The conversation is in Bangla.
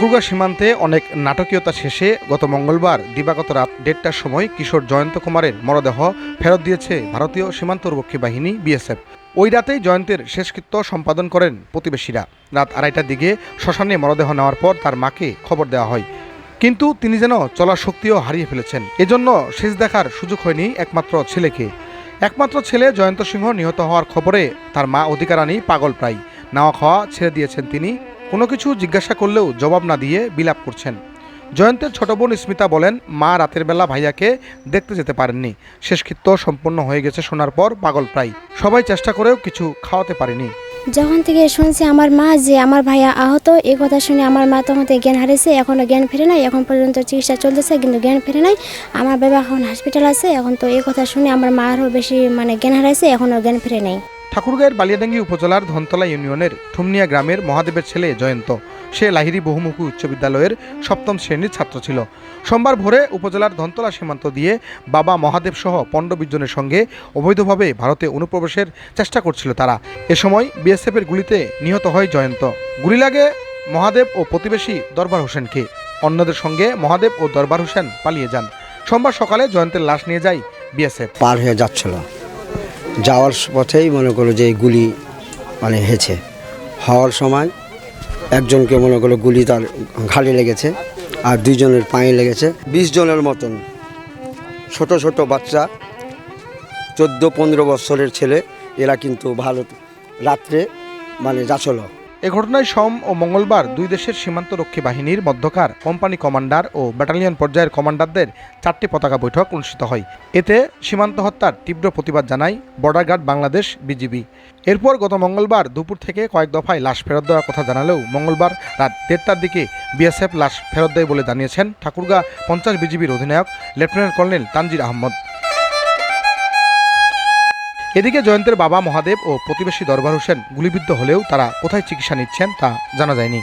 ঠাকুরগাঁ সীমান্তে অনেক নাটকীয়তা শেষে গত মঙ্গলবার দিবাগত রাত দেড়টার সময় কিশোর জয়ন্ত কুমারের মরদেহ ফেরত দিয়েছে ভারতীয় সীমান্তরক্ষী বাহিনী, বিএসএফ। ওই রাতেই জয়ন্তের শেষকৃত্য সম্পাদন করেন প্রতিবেশীরা। রাত আড়াইটার দিকে শ্মশানে মরদেহ নেওয়ার পর তার মাকে খবর দেওয়া হয়। কিন্তু তিনি যেন চলার শক্তিও হারিয়ে ফেলেছেন। এজন্য শেষ দেখার সুযোগ হয়নি একমাত্র ছেলেকে। একমাত্র ছেলে জয়ন্ত সিংহ নিহত হওয়ার খবরে তার মা অধিকারানী পাগল প্রায়। নাওয়া খাওয়া ছেড়ে দিয়েছেন তিনি। কোনো কিছু জিজ্ঞাসা করলেও জবাব না দিয়ে বিলাপ করছেন। জয়ন্তের ছোট বোন স্মিতা বলেন, মা রাতের বেলা ভাইয়াকে দেখতে যেতে পারেননি। শেষকৃত্য সম্পূর্ণ হয়ে গেছে শোনার পর পাগল প্রায়। সবাই চেষ্টা করেও কিছু খাওয়াতে পারেনি। যখন থেকে শুনছি আমার মা যে আমার ভাইয়া আহত এই কথা শুনে আমার মা তখন থেকে জ্ঞান হারিয়েছে এখনও জ্ঞান ফেরে নাই। এখন পর্যন্ত চিকিৎসা চলতেছে, কিন্তু জ্ঞান ফেরে নাই। আমার বাবা এখন হসপিটাল আছে, এখন তো এই কথা শুনে আমার মা আরও বেশি মানে জ্ঞান হারাইছে এখনও জ্ঞান ফেরে নাই। ঠাকুরগাঁয়ের বালিয়াডাঙ্গি উপজেলার ধনতলা ইউনিয়নের ঠুমনিয়া গ্রামের মহাদেবের ছেলে জয়ন্ত। সে লাহিরি বহুমুখী উচ্চ বিদ্যালয়ের সপ্তম শ্রেণির ছাত্র ছিল। সোমবার ভোরে উপজেলার ধনতলা সীমান্ত দিয়ে বাবা মহাদেব সহ বিশ সঙ্গে অবৈধভাবে ভারতে অনুপ্রবেশের চেষ্টা করছিল তারা। এ সময় বিএসএফের গুলিতে নিহত হয় জয়ন্ত। গুলি লাগে মহাদেব ও প্রতিবেশী দরবার হোসেনকে। অন্যদের সঙ্গে মহাদেব ও দরবার হোসেন পালিয়ে যান। সোমবার সকালে জয়ন্তের লাশ নিয়ে যায় বিএসএফ। পার হয়ে যাচ্ছিল। যাওয়ার পথেই মনে করো যে গুলি মানে হেছে হওয়ার সময় একজনকে মনে করো গুলি তার ঘাড়ে লেগেছে আর দুইজনের পায়ে লেগেছে। বিশ জনের মতন। ছোট ছোট বাচ্চা, চোদ্দ, পনেরো বছরের ছেলে, এরা কিন্তু ভালো রাত্রে মানে যাচ্ছিল। এ ঘটনায় সোম ও মঙ্গলবার দুই দেশের সীমান্তরক্ষী বাহিনীর মধ্যকার কোম্পানি কমান্ডার ও ব্যাটালিয়ন পর্যায়ের কমান্ডারদের চারটি পতাকা বৈঠক অনুষ্ঠিত হয়। এতে সীমান্ত হত্যার তীব্র প্রতিবাদ জানায় বর্ডার গার্ড বাংলাদেশ বিজিবি। এরপর গত মঙ্গলবার দুপুর থেকে কয়েক দফায় লাশ ফেরত দেওয়ার কথা জানালেও মঙ্গলবার রাত দেড়টার দিকে বিএসএফ লাশ ফেরত দেয় বলে জানিয়েছেন ঠাকুরগাঁ পঞ্চাশ বিজিবির অধিনায়ক লেফটেন্যান্ট কর্নেল তানজির আহমদ। এদিকে জয়ন্তের বাবা মহাদেব ও প্রতিবেশী দরবার হোসেন গুলিবিদ্ধ হলেও তারা কোথায় চিকিৎসা নিচ্ছেন তা জানা যায়নি।